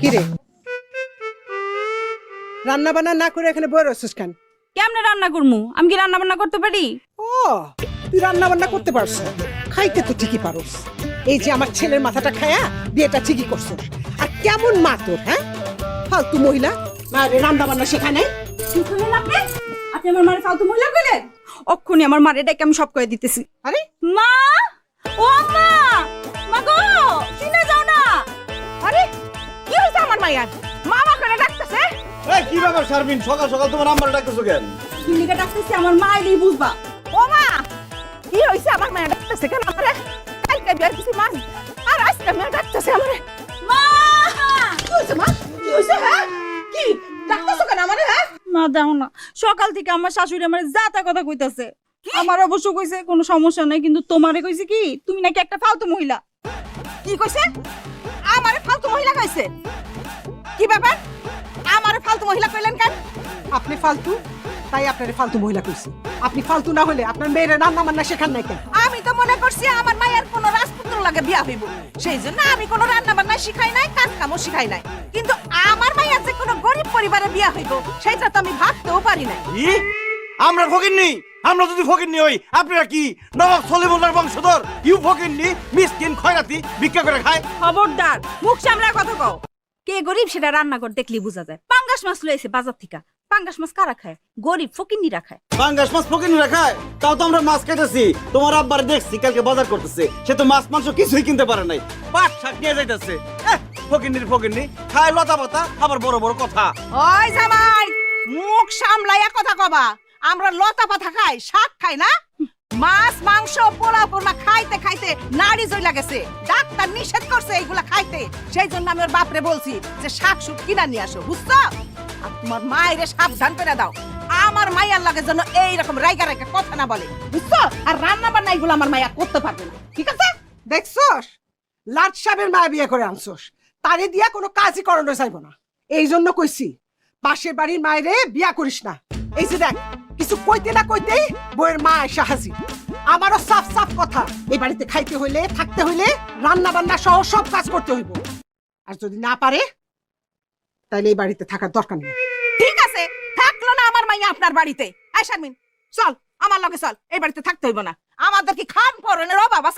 কি রে রান্না বান্না না করে এখানে বয়ে রয়েছিস কেন? কেমনে রান্না করমু? আমি কি রান্না বান্না করতে পারি? ও তুই রান্না বান্না করতে পারছ খাইতে তো ঠিকই পারস। এই যে আমার ছেলের মাথাটা খায়া বিয়েটা ঠিকই করছ। আর কেমন মা তোর হ্যাঁ? ফালতু মহিলা। না রে রান্না বান্না শেখানে কি করলেন আপনি? আপনি আমার মারে ফালতু মহিলা কইলেন অক্ষুনি আমার মারে ডাকে আমি সব করে দিতেছি। আরে? মা! ও মা মা গো! মাইয়ার মামা করে ডাকতেছে? এই কি ব্যাপার শারমিন? সকাল সকাল তোমার ডাকতেছো কেন? ডাকতেছি আমার বুঝবা। ও মা কি হয়েছে আমার ডাকতেছে কেন আমারে? কালকে বিয়ার কিছু মাস আর আজকে ডাকতেছে আমারে। মা! কি হয়েছে মা? কি হয়েছে হ্যাঁ? কি? ডাকতেছো কেন আমারে হ্যাঁ? মা দাও না। সকাল থেকে আমার শাশুড়ি আমার যাতা কথা কইতাছে। আমার অবশ্য কইছে কোনো সমস্যা নাই কিন্তু তোমারে কইছে কি? তুমি নাকি একটা ফালতু মহিলা। কি কইছে? আমারে ফালতু মহিলা কইছে? কি ব্যাপার? আমারে ফালতু মহিলা কইলেন কেন? আপনি ফালতু? তাই আপনারে ফালতু মহিলা কইছি। আপনি ফালতু না হলে আপনার মেয়ের রান্না বান্না শেখান নাই কেন? আমি তো মনে করছি আমার মায়ের কোনো রাজপুত্র লাগে বিয়া হইব। সেই জন্য আমি কোনো রান্না বান্না শিখাই নাই কাজ কামও শিখাই নাই। কিন্তু আমার মায়ের যে কোনো গরিব পরিবারে বিয়া হইব সেটা তো আমি ভাবতেও পারি নাই। কি? আমরা ফকিরনি আমরা যদি ফকিরনি হই আপনারা কি নবাব সলিমুল্লাহর বংশধর? ইউ ফকিরনি মিসকিন খয়রাতি ভিক্ষা করে খায়? খবরদার মুখ সামলা কথা কও। কে গরিব সেটা রান্না করে দেখলি বোঝা যায়। পাঙ্গাস মাছ লইছে বাজার থেকে। পাঙ্গাস মাছ কারা খায়? গরিব ফকিন্নিরা খায়। পাঙ্গাস মাছ ফকিরনি খায়? তাও তো আমরা মাছ খাইতেছি তোমার আব্বার দেখছি কালকে বাজার করতেছে। সে তো মাছ মাংস কিছুই কিনতে পারে নাই। পাট শাক নিয়ে যাইতেছে। ফকিরনির ফকিরনি খায় লতা পাতা আবার বড় বড় কথা। ওই জামাই মুখ সামলাইয়া কথা কবা। আমরা লতা পাতা খাই শাক খাই না? মাছ মাংস পোলাও কোরমা খাইতে খাইতে নাড়ি জইলা গেছে ডাক্তার নিষেধ করছে এইগুলা খাইতে। সেই জন্য আমি ওর বাপরে বলছি যে শাক সুক কিনা নিয়ে আসো, বুঝছ? আর তোমার মায়ের সাবধান করে দাও। আমার মায়ের লাগে যেন এইরকম রাইগা রাইগা কথা না বলে, বুঝছ? আর রান্না বান্না এগুলো আমার মায়া করতে পারবে না, ঠিক আছে? দেখছস? লাট সাহেবের মায়া বিয়ে করে আনছস। তারে দিয়া কোনো কাজই করানো চাইব না। এই জন্য কইছি, পাশের বাড়ির মায়েরে বিয়া করিস না। এই যে দেখ, কিছু কইতে না কইতেই বইয়ের মা এসে হাজির। আমারও সাফ সাফ কথা। এই বাড়িতে খাইতে হইলে, থাকতে হইলে রান্না বান্না সহ সব কাজ করতে হইব। আর যদি না পারে তাহলে এই বাড়িতে থাকার দরকার নেই। ঠিক আছে, থাকল না আমার মাইয়া আপনার বাড়িতে। আয় শারমিন, চল, আমার লগে চল, এই বাড়িতে থাকতে হইব না। আমাদের কি খান পরনের অভাব আছে?